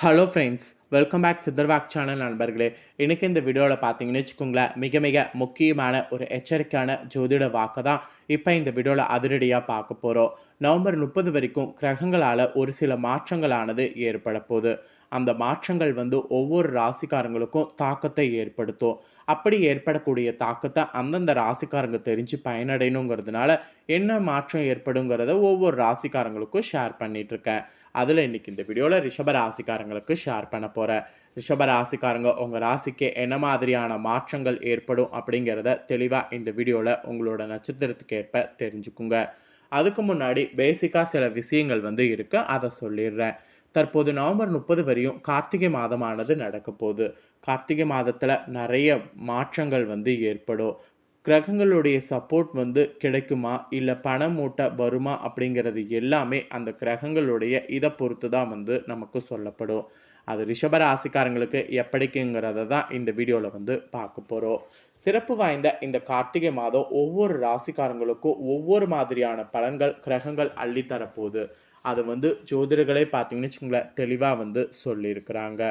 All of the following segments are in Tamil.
ஹலோ ஃப்ரெண்ட்ஸ் வெல்கம் பேக் சித்தர்வாக் சேனல் நண்பர்களே. இன்றைக்கி இந்த வீடியோவில் பார்த்தீங்கன்னு வச்சுக்கோங்களேன் மிக மிக முக்கியமான ஒரு எச்சரிக்கையான ஜோதிட வாக்கு தான் இப்போ இந்த வீடியோவில் அதிரடியாக பார்க்க போகிறோம் நவம்பர் முப்பது வரைக்கும் கிரகங்களால் ஒரு சில மாற்றங்களானது ஏற்பட போகுது. அந்த மாற்றங்கள் வந்து ஒவ்வொரு ராசிக்காரங்களுக்கும் தாக்கத்தை ஏற்படுத்தும். அப்படி ஏற்படக்கூடிய தாக்கத்தை அந்தந்த ராசிக்காரங்க தெரிஞ்சு பயனடையணுங்கிறதுனால என்ன மாற்றம் ஏற்படுங்கிறத ஒவ்வொரு ராசிக்காரங்களுக்கும் ஷேர் பண்ணிட்டு இருக்கேன் அதில் இன்னைக்கு இந்த வீடியோவில் ரிஷப ராசிக்காரங்களுக்கு ஷேர் பண்ண போகிறேன் ரிஷப ராசிக்காரங்க உங்கள் ராசிக்கு என்ன மாதிரியான மாற்றங்கள் ஏற்படும் அப்படிங்கிறத தெளிவாக இந்த வீடியோவில் உங்களோட நட்சத்திரத்துக்கு ஏற்ப தெரிஞ்சுக்குங்க. அதுக்கு முன்னாடி பேசிக்காக சில விஷயங்கள் வந்து இருக்குது அதை சொல்லிடுறேன். தற்போது நவம்பர் முப்பது வரையும் கார்த்திகை மாதமானது நடக்க போகுது. கார்த்திகை மாதத்தில் நிறைய மாற்றங்கள் வந்து ஏற்படும். கிரகங்களுடைய சப்போர்ட் வந்து கிடைக்குமா? இல்லை பணம் மூட்டை வருமா? அப்படிங்கிறது எல்லாமே அந்த கிரகங்களுடைய இதை பொறுத்து தான் வந்து நமக்கு சொல்லப்படும். அது ரிஷப ராசிக்காரங்களுக்கு எப்படிக்குங்கிறத தான் இந்த வீடியோவில் வந்து பார்க்க போகிறோம் சிறப்பு வாய்ந்த இந்த கார்த்திகை மாதம் ஒவ்வொரு ராசிக்காரங்களுக்கும் ஒவ்வொரு மாதிரியான பலன்கள் கிரகங்கள் அள்ளித்தரப்போகுது. அது வந்து ஜோதிடர்களே பார்த்தீங்கன்னு வச்சுக்கோங்களேன் தெளிவாக வந்து சொல்லியிருக்கிறாங்க.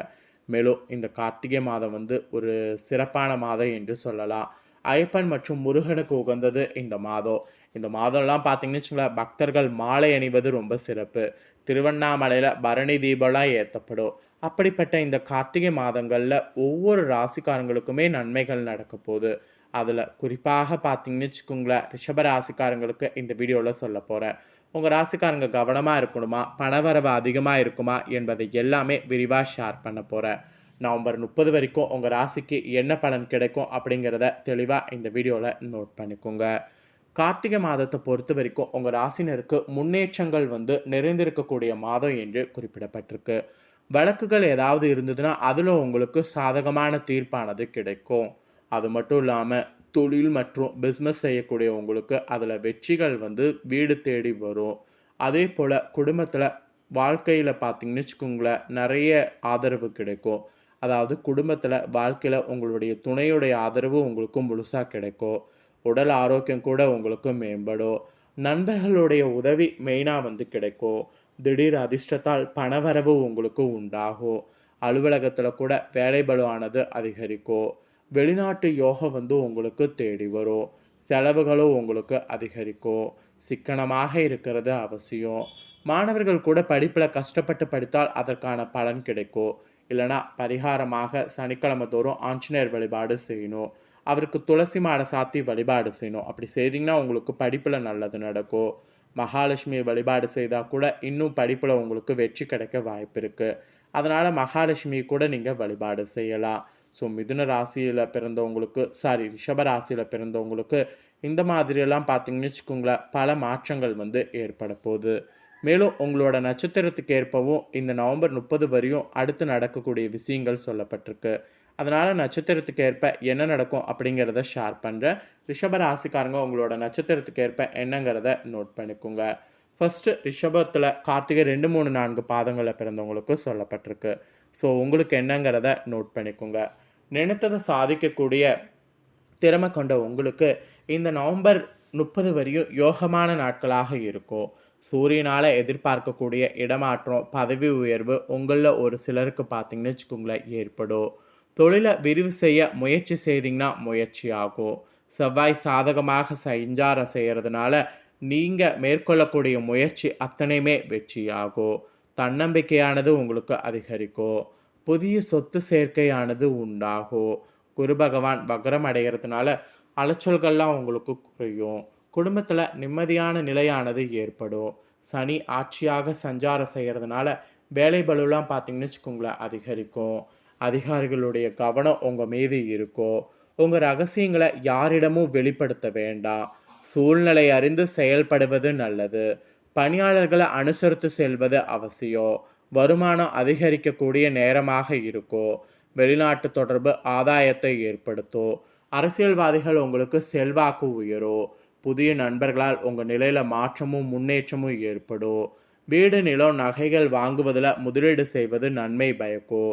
மேலும் இந்த கார்த்திகை மாதம் வந்து ஒரு சிறப்பான மாதம் என்று சொல்லலாம். ஐயப்பன் மற்றும் முருகனுக்கு உகந்தது இந்த மாதம். இந்த மாதம்லாம் பார்த்தீங்கன்னு வச்சுக்கோங்களேன் பக்தர்கள் மாலை அணிவது ரொம்ப சிறப்பு. திருவண்ணாமலையில் பரணி தீபம்லாம் ஏற்றப்படும் அப்படிப்பட்ட இந்த கார்த்திகை மாதங்களில் ஒவ்வொரு ராசிக்காரங்களுக்குமே நன்மைகள் நடக்க போகுது. அதில் குறிப்பாக பார்த்தீங்கன்னு வச்சுக்கோங்களேன் ரிஷப ராசிக்காரங்களுக்கு இந்த வீடியோவில் சொல்ல போகிறேன் உங்கள் ராசிக்காரங்க கவனமாக இருக்கணுமா? பணவரவு அதிகமாக இருக்குமா? என்பதை எல்லாமே விரிவாக ஷேர் பண்ண போகிறேன் நவம்பர் முப்பது வரைக்கும் உங்கள் ராசிக்கு என்ன பலன் கிடைக்கும் அப்படிங்கிறத தெளிவாக இந்த வீடியோவில் நோட் பண்ணிக்கோங்க. கார்த்திகை மாதத்தை பொறுத்த வரைக்கும் உங்கள் ராசினருக்கு முன்னேற்றங்கள் வந்து நிறைந்திருக்கக்கூடிய மாதம் என்று குறிப்பிடப்பட்டிருக்கு. வழக்குகள் ஏதாவது இருந்ததுன்னா அதில் உங்களுக்கு சாதகமான தீர்ப்பானது கிடைக்கும். அது மட்டும் இல்லாமல் தொழில் மற்றும் பிஸ்னஸ் செய்யக்கூடிய உங்களுக்கு அதில் வெற்றிகள் வந்து வீடு தேடி வரும். அதே போல் குடும்பத்தில் வாழ்க்கையில் பார்த்தீங்கன்னு வச்சுக்கோங்களேன் நிறைய ஆதரவு கிடைக்கும். அதாவது குடும்பத்தில் வாழ்க்கையில் உங்களுடைய துணையுடைய ஆதரவு உங்களுக்கு முழுசாக கிடைக்கும். உடல் ஆரோக்கியம் கூட உங்களுக்கு மேம்படும். நண்பர்களுடைய உதவி மெயினாக வந்து கிடைக்கும். திடீர் அதிர்ஷ்டத்தால் பணவரவு உங்களுக்கு உண்டாகும். அலுவலகத்தில் கூட வேலைபலுவானது அதிகரிக்கும். வெளிநாட்டு யோகம் வந்து உங்களுக்கு தேடி வரும். செலவுகளும் உங்களுக்கு அதிகரிக்கும். சிக்கனமாக இருக்கிறது அவசியம். மாணவர்கள் கூட படிப்பில் கஷ்டப்பட்டு படித்தால் அதற்கான பலன் கிடைக்கும். இல்லைனா பரிகாரமாக சனிக்கிழமை தோறும் ஆஞ்சநேயர் வழிபாடு செய்யணும். அவருக்கு துளசி மாடை சாத்தி வழிபாடு செய்யணும். அப்படி செய்தீங்கன்னா உங்களுக்கு படிப்பில் நல்லது நடக்கும். மகாலட்சுமியை வழிபாடு செய்தால் கூட இன்னும் படிப்பில் உங்களுக்கு வெற்றி கிடைக்க வாய்ப்பு இருக்குது அதனால் மகாலட்சுமியை கூட நீங்கள் வழிபாடு செய்யலாம். ஸோ மிதுன ராசியில் பிறந்தவங்களுக்கு சாரி ரிஷப ராசியில் பிறந்தவங்களுக்கு இந்த மாதிரியெல்லாம் பார்த்தீங்கன்னு வச்சுக்கோங்களேன் பல மாற்றங்கள் வந்து ஏற்பட போகுது. மேலும் உங்களோட நட்சத்திரத்துக்கு ஏற்பவும் இந்த நவம்பர் முப்பது வரையும் அடுத்து நடக்கக்கூடிய விஷயங்கள் சொல்லப்பட்டிருக்கு. அதனால் நட்சத்திரத்துக்கு ஏற்ப என்ன நடக்கும் அப்படிங்கிறத ஷேர் பண்ணுறேன் ரிஷப ராசிக்காரங்க உங்களோட நட்சத்திரத்துக்கு ஏற்ப என்னங்கிறத நோட் பண்ணிக்கோங்க. ஃபஸ்ட்டு ரிஷபத்தில் கார்த்திகை ரெண்டு மூணு நான்கு பாதங்களில் பிறந்தவங்களுக்கு சொல்லப்பட்டிருக்கு. ஸோ உங்களுக்கு என்னங்கிறத நோட் பண்ணிக்கோங்க. நினைத்ததை சாதிக்கக்கூடிய திறமை கொண்ட உங்களுக்கு இந்த நவம்பர் முப்பது வரையும் யோகமான நாட்களாக இருக்கும் சூரியனால் எதிர்பார்க்கக்கூடிய இடமாற்றம் பதவி உயர்வு உங்களில் ஒரு சிலருக்கு பார்த்தீங்கன்னு வச்சுக்கோங்களேன் ஏற்படும். தொழிலை விரிவு செய்ய முயற்சி செய்தீங்கன்னா முயற்சி ஆகும் செவ்வாய் சாதகமாக செஞ்சார செய்கிறதுனால நீங்கள் மேற்கொள்ளக்கூடிய முயற்சி அத்தனையுமே வெற்றியாகும். தன்னம்பிக்கையானது உங்களுக்கு அதிகரிக்கும். புதிய சொத்து சேர்க்கையானது உண்டாகும் குரு பகவான் வக்ரம் அடைகிறதுனால அலைச்சல்கள்லாம் உங்களுக்கு குறையும். குடும்பத்தில் நிம்மதியான நிலையானது ஏற்படும். சனி ஆட்சியாக சஞ்சாரம் செய்கிறதுனால வேலை பலுலாம் பார்த்தீங்கன்னு வச்சுக்கோங்களேன் அதிகரிக்கும். அதிகாரிகளுடைய கவனம் உங்கள் மீது இருக்கும் உங்கள் ரகசியங்களை யாரிடமும் வெளிப்படுத்த வேண்டாம் சூழ்நிலை அறிந்து செயல்படுவது நல்லது. பணியாளர்களை அனுசரித்து செல்வது அவசியம். வருமானம் அதிகரிக்கக்கூடிய நேரமாக இருக்கோ வெளிநாட்டு தொடர்பு ஆதாயத்தை ஏற்படுத்தும் அரசியல்வாதிகள் உங்களுக்கு செல்வாக்கு உயரும் புதிய நண்பர்களால் உங்கள் நிலையில் மாற்றமும் முன்னேற்றமும் ஏற்படும் வீடு நிலம் நகைகள் வாங்குவதில் முதலீடு செய்வது நன்மை பயக்கோ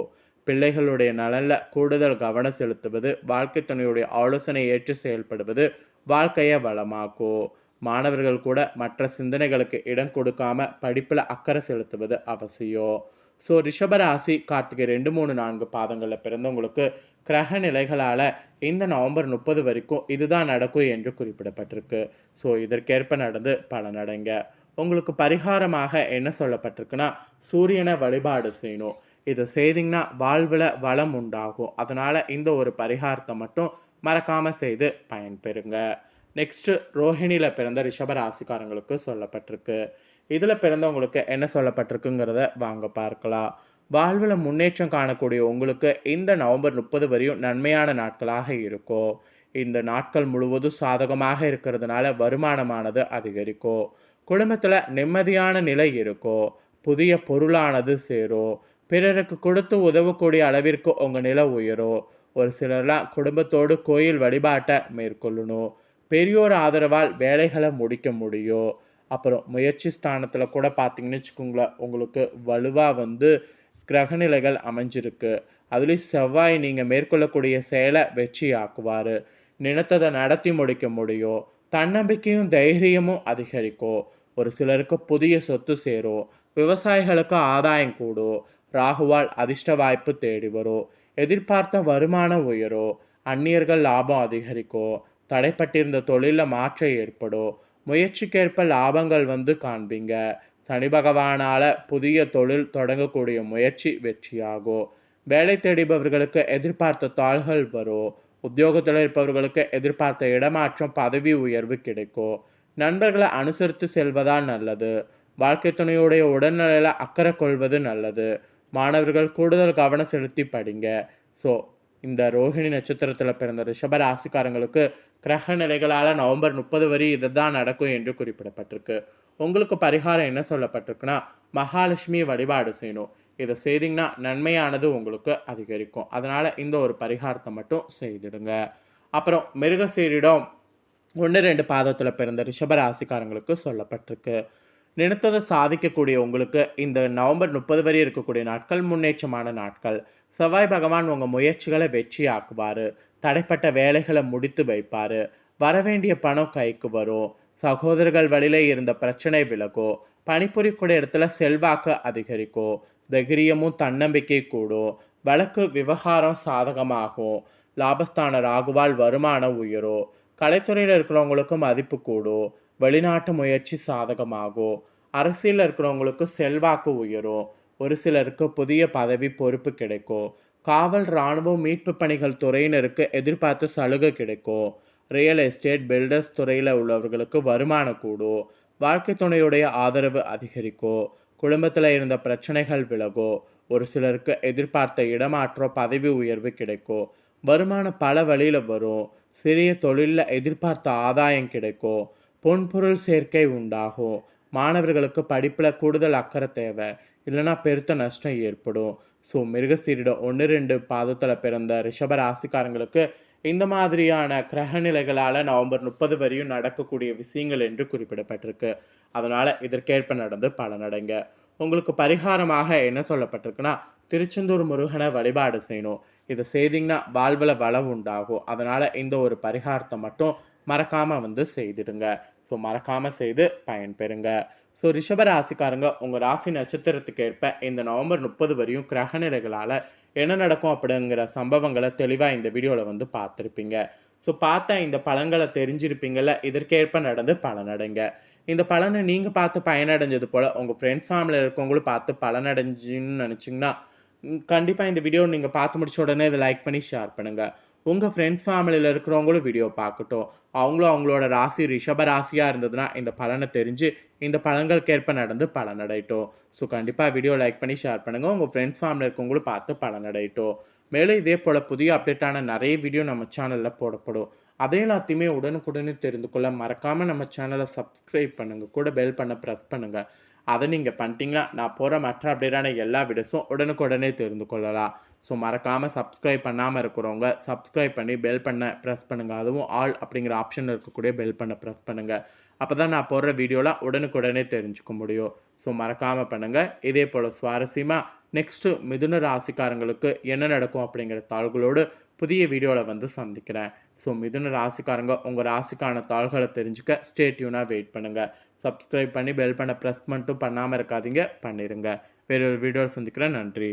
பிள்ளைகளுடைய நலனில் கூடுதல் கவனம் செலுத்துவது வாழ்க்கை துணையுடைய ஆலோசனை ஏற்று செயல்படுவது வாழ்க்கையை வளமாக்கும் மாணவர்கள் கூட மற்ற சிந்தனைகளுக்கு இடம் கொடுக்காம படிப்பில் அக்கறை செலுத்துவது அவசியம். ஸோ ரிஷபராசி கார்த்திகை ரெண்டு மூணு நான்கு பாதங்களில் பிறந்தவங்களுக்கு கிரக நிலைகளால் இந்த நவம்பர் முப்பது வரைக்கும் இதுதான் நடக்கும் என்று குறிப்பிடப்பட்டிருக்கு. ஸோ இதற்கேற்ப நடந்து பலனடைங்க உங்களுக்கு பரிகாரமாக என்ன சொல்லப்பட்டிருக்குன்னா சூரியனை வழிபாடு செய்யணும். இதை செய்திங்கன்னா வாழ்வில் வளம் உண்டாகும். அதனால் இந்த ஒரு பரிகாரத்தை மட்டும் மறக்காமல் செய்து பயன்பெறுங்க. நெக்ஸ்ட்டு ரோஹிணியில் பிறந்த ரிஷப ராசிக்காரங்களுக்கு சொல்லப்பட்டிருக்கு. இதில் பிறந்தவங்களுக்கு என்ன சொல்லப்பட்டிருக்குங்கிறத வாங்க பார்க்கலாம். வாழ்வில் முன்னேற்றம் காணக்கூடிய உங்களுக்கு இந்த நவம்பர் முப்பது வரையும் நன்மையான நாட்களாக இருக்கும். இந்த நாட்கள் முழுவதும் சாதகமாக இருக்கிறதுனால வருமானமானது அதிகரிக்கும். குடும்பத்தில் நிம்மதியான நிலை இருக்கும். புதிய பொருளானது சேரும். பிறருக்கு கொடுத்து உதவக்கூடிய அளவிற்கு உங்கள் நிலை உயரும். ஒரு சிலர்லாம் குடும்பத்தோடு கோயில் வழிபாட்டை மேற்கொள்ளணும். பெரியோர் ஆதரவால் வேலைகளை முடிக்க முடியும் அப்புறம் முயற்சி ஸ்தானத்தில் கூட பார்த்தீங்கன்னு வச்சுக்கோங்களேன் உங்களுக்கு வலுவாக வந்து கிரகநிலைகள் அமைஞ்சிருக்கு. அதுலேயும் செவ்வாய் நீங்கள் மேற்கொள்ளக்கூடிய செயலை வெற்றி ஆக்குவார் நினைத்ததை நடத்தி முடிக்க முடியும் தன்னம்பிக்கையும் தைரியமும் அதிகரிக்கும் ஒரு சிலருக்கு புதிய சொத்து சேரும் விவசாயிகளுக்கு ஆதாயம் கூடும் ராகுவால் அதிர்ஷ்ட வாய்ப்பு தேடி வரும் எதிர்பார்த்த வருமானம் உயரும் அந்நியர்கள் லாபம் அதிகரிக்கும் தடைப்பட்டிருந்த தொழிலில் மாற்றம் ஏற்படும். முயற்சிக்கேற்ப லாபங்கள் வந்து காண்பீங்க. சனி பகவானால் புதிய தொழில் தொடங்கக்கூடிய முயற்சி வெற்றியாகும். வேலை தேடிபவர்களுக்கு எதிர்பார்த்த தாள்கள் வரும். உத்தியோகத்தில் இருப்பவர்களுக்கு எதிர்பார்த்த இடமாற்றம் பதவி உயர்வு கிடைக்கும். நண்பர்களை அனுசரித்து செல்வதால் நல்லது. வாழ்க்கை துணையுடைய உடல்நிலையில் அக்கறை கொள்வது நல்லது. மாணவர்கள் கூடுதல் கவனம் செலுத்தி படிங்க. ஸோ இந்த ரோஹிணி நட்சத்திரத்தில் பிறந்த ரிஷப ராசிக்காரங்களுக்கு கிரக நிலைகளால் நவம்பர் முப்பது வரை இதுதான் நடக்கும் என்று குறிப்பிடப்பட்டிருக்கு. உங்களுக்கு பரிகாரம் என்ன சொல்லப்பட்டிருக்குன்னா மகாலட்சுமி வழிபாடு செய்யணும். இதை செய்திங்கன்னா நன்மையானது உங்களுக்கு அதிகரிக்கும். அதனால் இந்த ஒரு பரிகாரத்தை மட்டும் செய்திடுங்க. அப்புறம் மிருகசீரிடம் ஒன்று ரெண்டு பாதத்தில் பிறந்த ரிஷபராசிக்காரங்களுக்கு சொல்லப்பட்டிருக்கு. நினைத்ததை சாதிக்கக்கூடிய உங்களுக்கு இந்த நவம்பர் முப்பது வரை இருக்கக்கூடிய நாட்கள் முன்னேற்றமான நாட்கள். செவ்வாய் பகவான் உங்கள் முயற்சிகளை வெற்றியாக்குவார். தடைப்பட்ட வேலைகளை முடித்து வைப்பார். வரவேண்டிய பணம் கைக்கு வரும். சகோதரர்கள் வழியில் இருந்த பிரச்சனை விலகும் பணிபுரியக்கூடிய இடத்துல செல்வாக்கு அதிகரிக்கும் தைரியமும் தன்னம்பிக்கை கூடும். வழக்கு விவகாரம் சாதகமாகும். லாபஸ்தான ராகுவால் வருமானம் உயரும். கலைத்துறையில் இருக்கிறவங்களுக்கு மதிப்பு கூடும். வெளிநாட்டு முயற்சி சாதகமாகும். அரசியலில் இருக்கிறவங்களுக்கு செல்வாக்கு உயரும். ஒரு சிலருக்கு புதிய பதவி பொறுப்பு கிடைக்கும். காவல் இராணுவம் மீட்பு பணிகள் துறையினருக்கு எதிர்பார்த்த சலுகை கிடைக்கும். ரியல் எஸ்டேட் பில்டர்ஸ் துறையில் உள்ளவர்களுக்கு வருமானம் கூடும். வாழ்க்கை துணையுடைய ஆதரவு அதிகரிக்கும். குடும்பத்தில் இருந்த பிரச்சனைகள் விலகும். ஒரு சிலருக்கு எதிர்பார்த்த இடமாற்றம் பதவி உயர்வு கிடைக்கும். வருமானம் பல வழியில் வரும். சிறிய தொழிலில் எதிர்பார்த்த ஆதாயம் கிடைக்கும். பொன்பொருள் சேர்க்கை உண்டாகும். மாணவர்களுக்கு படிப்பில் கூடுதல் அக்கறை தேவை. இல்லைன்னா பெருத்த நஷ்டம் ஏற்படும். ஸோ மிருகசீரிடம் ஒன்று ரெண்டு பாதத்தில் பிறந்த ரிஷப ராசிக்காரங்களுக்கு இந்த மாதிரியான கிரகநிலைகளால் நவம்பர் முப்பது வரையும் நடக்கக்கூடிய விஷயங்கள் என்று குறிப்பிடப்பட்டிருக்கு. அதனால் இதற்கேற்ப நடந்து பலனடைங்க. உங்களுக்கு பரிகாரமாக என்ன சொல்லப்பட்டிருக்குன்னா திருச்செந்தூர் முருகனை வழிபாடு செய்யணும். இதை செய்திங்கன்னா வாழ்வில் வளம் உண்டாகும். அதனால் இந்த ஒரு பரிகாரத்தை மட்டும் மறக்காமல் வந்து செய்திடுங்க. ஸோ மறக்காமல் செய்து பயன்பெறுங்க. ஸோ ரிஷப ராசிக்காரங்க உங்கள் ராசி நட்சத்திரத்துக்கு ஏற்ப இந்த நவம்பர் முப்பது வரையும் கிரகநிலைகளால் என்ன நடக்கும் அப்படிங்கிற சம்பவங்களை தெளிவாக இந்த வீடியோவில் வந்து பார்த்துருப்பீங்க. ஸோ பார்த்த இந்த பலன்களை தெரிஞ்சிருப்பீங்கள இதற்கேற்ப நடந்து பலனடைங்க. இந்த பலனை நீங்கள் பார்த்து பயனடைஞ்சது போல் உங்கள் ஃப்ரெண்ட்ஸ் ஃபேமிலியில் இருக்கவங்களும் பார்த்து பலனடைஞ்சுன்னு நினச்சிங்கன்னா கண்டிப்பாக இந்த வீடியோ நீங்கள் பார்த்து முடிச்ச உடனே இதை லைக் பண்ணி ஷேர் பண்ணுங்கள் உங்கள் ஃப்ரெண்ட்ஸ் ஃபேமிலியில் இருக்கிறவங்களும் வீடியோ பார்க்கட்டும். அவங்களும் அவங்களோட ராசி ரிஷப ராசியாக இருந்ததுன்னா இந்த பலனை தெரிஞ்சு இந்த பழங்களுக்கேற்ப நடந்து பலனடையட்டும். ஸோ கண்டிப்பாக வீடியோ லைக் பண்ணி ஷேர் பண்ணுங்கள் உங்கள் ஃப்ரெண்ட்ஸ் ஃபேமிலி இருக்கவங்களும் பார்த்து பலனடையட்டும். மேலும் இதே போல் புதிய அப்டேட்டான நிறைய வீடியோ நம்ம சேனலில் போடப்படும். அதே எல்லாத்தையுமே உடனுக்குடனே தெரிந்து கொள்ள மறக்காமல் நம்ம சேனலை சப்ஸ்கிரைப் பண்ணுங்கள் கூட பெல் பண்ண ப்ரெஸ் பண்ணுங்கள் அதை நீங்கள் பண்ணிட்டீங்கன்னா நான் போகிற மற்ற அப்டேட்டான எல்லா வீடியோஸும் உடனுக்குடனே தெரிந்து கொள்ளலாம். ஸோ மறக்காமல் சப்ஸ்கிரைப் பண்ணாமல் இருக்கிறவங்க சப்ஸ்கிரைப் பண்ணி பெல் பண்ண ப்ரெஸ் பண்ணுங்கள் அதுவும் ஆல் அப்படிங்கிற ஆப்ஷன் இருக்கக்கூடிய பெல் பண்ண ப்ரெஸ் பண்ணுங்கள் அப்போ தான் நான் போடுற வீடியோலாம் உடனுக்குடனே தெரிஞ்சுக்க முடியும். ஸோ மறக்காமல் பண்ணுங்கள் இதே போல் சுவாரஸ்யமாக நெக்ஸ்ட்டு மிதுன ராசிக்காரங்களுக்கு என்ன நடக்கும் அப்படிங்கிற தாள்களோடு புதிய வீடியோவில் வந்து சந்திக்கிறேன். ஸோ மிதுன ராசிக்காரங்க உங்கள் ராசிக்கான தாள்களை தெரிஞ்சுக்க ஸ்டேட்யூனாக வெயிட் பண்ணுங்கள் சப்ஸ்கிரைப் பண்ணி பெல் பண்ண ப்ரெஸ் மட்டும் பண்ணாமல் இருக்காதீங்க. பண்ணிடுங்க வேறொரு வீடியோவில் சந்திக்கிறேன். நன்றி.